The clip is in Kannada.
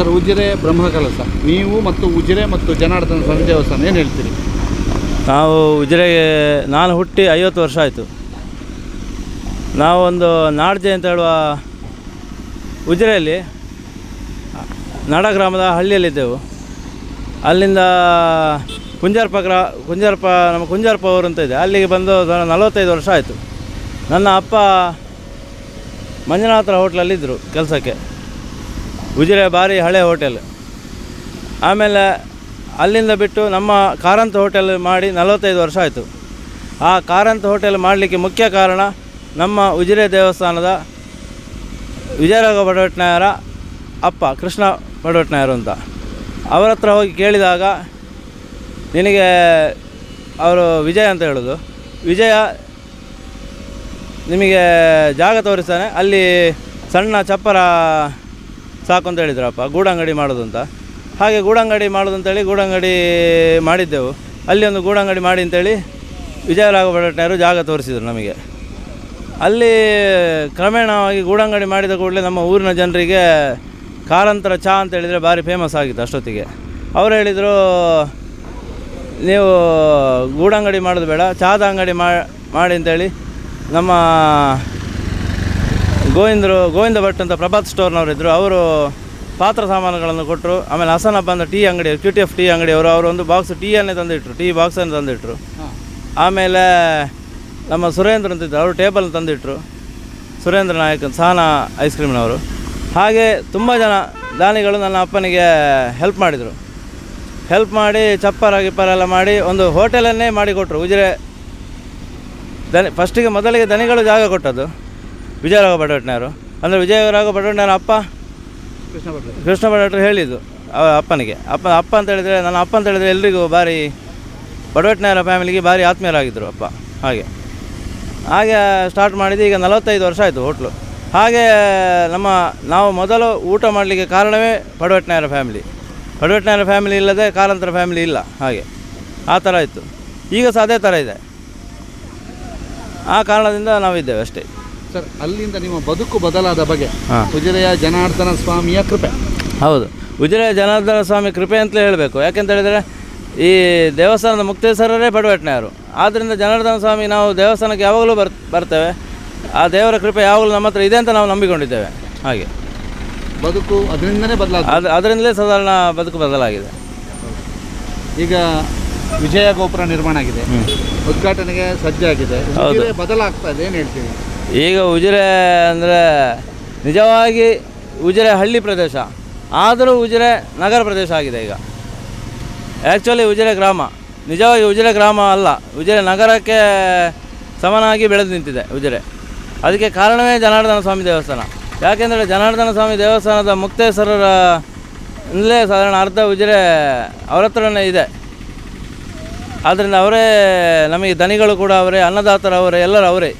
ಸರ್, ಉಜಿರೆ ಬ್ರಹ್ಮಕಲಸ ನೀವು ಮತ್ತು ಉಜಿರೆ ಮತ್ತು ಜನಾರ್ದನ ಸ್ವಾಮಿ ದೇವಸ್ಥಾನ, ಏನು ಹೇಳ್ತೀರಿ? ನಾವು ಉಜಿರೆಗೆ ನಾನು ಹುಟ್ಟಿ ಐವತ್ತು ವರ್ಷ ಆಯಿತು. ನಾವೊಂದು ನಾಡ್ಜೆ ಅಂತ ಹೇಳುವ ಉಜಿರೆಯಲ್ಲಿ ನಾಡ ಗ್ರಾಮದ ಹಳ್ಳಿಯಲ್ಲಿದ್ದೆವು. ಅಲ್ಲಿಂದ ಕುಂಜಾರ್ಪ ಗ್ರಾ ಕುಂಜಾರ್ಪ, ನಮ್ಮ ಕುಂಜಾರ್ಪ ಅವರು ಅಂತ ಇದೆ. ಅಲ್ಲಿಗೆ ಬಂದು ನಲವತ್ತೈದು ವರ್ಷ ಆಯಿತು. ನನ್ನ ಅಪ್ಪ ಮಂಜುನಾಥರ ಹೋಟ್ಲಲ್ಲಿದ್ದರು ಕೆಲಸಕ್ಕೆ. ಉಜಿರೆ ಭಾರಿ ಹಳೆ ಹೋಟೆಲ್. ಆಮೇಲೆ ಅಲ್ಲಿಂದ ಬಿಟ್ಟು ನಮ್ಮ ಕಾರಂತ ಹೋಟೆಲ್ ಮಾಡಿ ನಲವತ್ತೈದು ವರ್ಷ ಆಯಿತು. ಆ ಕಾರಂತ ಹೋಟೆಲ್ ಮಾಡಲಿಕ್ಕೆ ಮುಖ್ಯ ಕಾರಣ ನಮ್ಮ ಉಜಿರೆ ದೇವಸ್ಥಾನದ ವಿಜಯರಾಘ ಬಡವಟ್ನಾಯರ ಅಪ್ಪ ಕೃಷ್ಣ ಬಡವಟ್ನಾಯರು ಅಂತ. ಅವರ ಹತ್ರ ಹೋಗಿ ಕೇಳಿದಾಗ ನಿನಗೆ ಅವರು ವಿಜಯ ಅಂತ ಹೇಳೋದು. ವಿಜಯ ನಿಮಗೆ ಜಾಗ ತೋರಿಸ್ತಾನೆ. ಅಲ್ಲಿ ಸಣ್ಣ ಚಪ್ಪರ ಸಾಕು ಅಂತ ಹೇಳಿದ್ರಪ್ಪ. ಗೂಡಂಗಡಿ ಮಾಡೋದು ಅಂತ ಹಾಗೆ ಗೂಡಂಗಡಿ ಮಾಡೋದು ಅಂತೇಳಿ ಗೂಡಂಗಡಿ ಮಾಡಿದ್ದೆವು. ಅಲ್ಲಿ ಒಂದು ಗೂಡಂಗಡಿ ಮಾಡಿ ಅಂತೇಳಿ ವಿಜಯರಾಘವ ಭಟ್ನಾಯರು ಜಾಗ ತೋರಿಸಿದರು ನಮಗೆ. ಅಲ್ಲಿ ಕ್ರಮೇಣವಾಗಿ ಗೂಡಂಗಡಿ ಮಾಡಿದ ಕೂಡಲೇ ನಮ್ಮ ಊರಿನ ಜನರಿಗೆ ಕಾರಂತರ ಚಹಾ ಅಂತ ಹೇಳಿದರೆ ಭಾರಿ ಫೇಮಸ್ ಆಗಿತ್ತು ಅಷ್ಟೊತ್ತಿಗೆ. ಅವರು ಹೇಳಿದರು, ನೀವು ಗೂಡಂಗಡಿ ಮಾಡೋದು ಬೇಡ ಚಹಾದ ಅಂಗಡಿ ಮಾಡಿ ಅಂತೇಳಿ ನಮ್ಮ ಗೋವಿಂದರು ಗೋವಿಂದ ಭಟ್ ಅಂತ ಪ್ರಭಾತ್ ಸ್ಟೋರ್ನವರಿದ್ದರು ಅವರು ಪಾತ್ರ ಸಾಮಾನುಗಳನ್ನು ಕೊಟ್ಟರು ಆಮೇಲೆ ಹಸನ ಹಬ್ಬ ಅಂತ ಟೀ ಅಂಗಡಿ ಕ್ಯೂ ಟಿ ಎಫ್ ಟೀ ಅಂಗಡಿಯವರು ಅವರು ಒಂದು ಬಾಕ್ಸ್ ಟೀಯನ್ನೇ ತಂದಿಟ್ರು ಟೀ ಬಾಕ್ಸನ್ನು ತಂದಿಟ್ರು. ಆಮೇಲೆ ನಮ್ಮ ಸುರೇಂದ್ರ ಅಂತಿದ್ದರು ಅವರು ಟೇಬಲ್ ತಂದಿಟ್ರು. ಸುರೇಂದ್ರ ನಾಯಕ್ ಸಹನ ಸಹನಾ ಐಸ್ ಕ್ರೀಮ್ನವರು ಹಾಗೆ ತುಂಬ ಜನ ದಾನಿಗಳು ನನ್ನ ಅಪ್ಪನಿಗೆ ಹೆಲ್ಪ್ ಮಾಡಿದರು. ಹೆಲ್ಪ್ ಮಾಡಿ ಚಪ್ಪರ ಗಿಪ್ಪರ ಎಲ್ಲ ಮಾಡಿ ಒಂದು ಹೋಟೆಲನ್ನೇ ಮಾಡಿಕೊಟ್ರು ಉಜಿರೆ ದನಿ ಫಸ್ಟಿಗೆ ಮೊದಲಿಗೆ ದನಿಗಳು ಜಾಗ ಕೊಟ್ಟದ್ದು. ವಿಜಯರಾಘವ ಬಡವಟ್ನಾಯರು ಅಂದರೆ ವಿಜಯರಾಘ ಬಡವಟ್ನಾರ ಅಪ್ಪ ಕೃಷ್ಣ ಕೃಷ್ಣ ಭಟ್ರು ಹೇಳಿದ್ದು ಅಪ್ಪನಿಗೆ. ಅಪ್ಪ ಅಪ್ಪ ಅಂತ ಹೇಳಿದರೆ ನನ್ನ ಅಪ್ಪ ಅಂತ ಹೇಳಿದರೆ ಎಲ್ರಿಗೂ ಭಾರಿ ಬಡವಟ್ನವರ ಫ್ಯಾಮಿಲಿಗೆ ಭಾರಿ ಆತ್ಮೀಯರಾಗಿದ್ದರು ಅಪ್ಪ. ಹಾಗೆ. ಹಾಗೆ ಸ್ಟಾರ್ಟ್ ಮಾಡಿದ್ದು ಈಗ ನಲವತ್ತೈದು ವರ್ಷ ಆಯಿತು ಹೋಟ್ಲು. ಹಾಗೆ ನಮ್ಮ ನಾವು ಮೊದಲು ಊಟ ಮಾಡಲಿಕ್ಕೆ ಕಾರಣವೇ ಬಡವಟ್ನಾಯರ ಫ್ಯಾಮಿಲಿ. ಬಡವಟ್ನಾಯರ ಫ್ಯಾಮಿಲಿ ಇಲ್ಲದೆ ಕಾರಂತರ ಫ್ಯಾಮಿಲಿ ಇಲ್ಲ. ಹಾಗೆ. ಆ ಥರ ಇತ್ತು. ಈಗ ಸಹ ಅದೇ ಥರ ಇದೆ. ಆ ಕಾರಣದಿಂದ ನಾವಿದ್ದೇವೆ ಅಷ್ಟೇ. ಸರ್ ಅಲ್ಲಿಂದ ನಿಮ್ಮ ಬದುಕು ಬದಲಾದ ಬಗೆ ಹಾಂ. ಉಜಿರೆಯ ಜನಾರ್ದನ ಸ್ವಾಮಿಯ ಕೃಪೆ. ಹೌದು. ಉಜಿರೆಯ ಜನಾರ್ದನ ಸ್ವಾಮಿ ಕೃಪೆ ಅಂತಲೇ ಹೇಳಬೇಕು. ಯಾಕೆಂತ ಹೇಳಿದರೆ ಈ ದೇವಸ್ಥಾನದ ಮುಕ್ತೇಶ್ವರರೇ ಅವರು ಆದ್ದರಿಂದ ಜನಾರ್ದನ ಸ್ವಾಮಿ ನಾವು ದೇವಸ್ಥಾನಕ್ಕೆ ಯಾವಾಗಲೂ ಬರ್ ಬರ್ತೇವೆ. ಆ ದೇವರ ಕೃಪೆ ಯಾವಾಗಲೂ ನಮ್ಮ ಹತ್ರ ಇದೆ ಅಂತ ನಾವು ನಂಬಿಕೊಂಡಿದ್ದೇವೆ. ಹಾಗೆ. ಬದುಕು ಅದರಿಂದನೇ ಬದಲಾದ ಅದು ಅದರಿಂದಲೇ ಸಾಧಾರಣ ಬದುಕು ಬದಲಾಗಿದೆ. ಈಗ ವಿಜಯ ಗೋಪುರ ನಿರ್ಮಾಣ ಆಗಿದೆ. ಉದ್ಘಾಟನೆಗೆ ಸಜ್ಜಾಗಿದೆ. ಬದಲಾಗ್ತಾ ಇದೆ ಏನು ಹೇಳ್ತೀವಿ ಈಗ ಉಜಿರೆ ಅಂದರೆ ನಿಜವಾಗಿ ಉಜಿರೆ ಹಳ್ಳಿ ಪ್ರದೇಶ. ಆದರೂ ಉಜಿರೆ ನಗರ ಪ್ರದೇಶ ಆಗಿದೆ ಈಗ. ಆ್ಯಕ್ಚುಲಿ ಉಜಿರೆ ಗ್ರಾಮ. ನಿಜವಾಗಿ ಉಜಿರೆ ಗ್ರಾಮ ಅಲ್ಲ. ಉಜಿರೆ ನಗರಕ್ಕೆ ಸಮನಾಗಿ ಬೆಳೆದು ನಿಂತಿದೆ ಉಜಿರೆ. ಅದಕ್ಕೆ ಕಾರಣವೇ ಜನಾರ್ದನ ಸ್ವಾಮಿ ದೇವಸ್ಥಾನ. ಯಾಕೆಂದರೆ ಜನಾರ್ದನ ಸ್ವಾಮಿ ದೇವಸ್ಥಾನದ ಮುಕ್ತೇಶ್ವರರ ಇಲ್ಲೇ ಸಾಧಾರಣ ಅರ್ಧ ಉಜಿರೆ ಅವರ ಹತ್ರನೇ ಇದೆ. ಆದ್ದರಿಂದ ಅವರೇ ನಮಗೆ ದನಿಗಳು ಕೂಡ ಅವರೇ, ಅನ್ನದಾತರವರೇ, ಎಲ್ಲರೂ ಅವರೇ.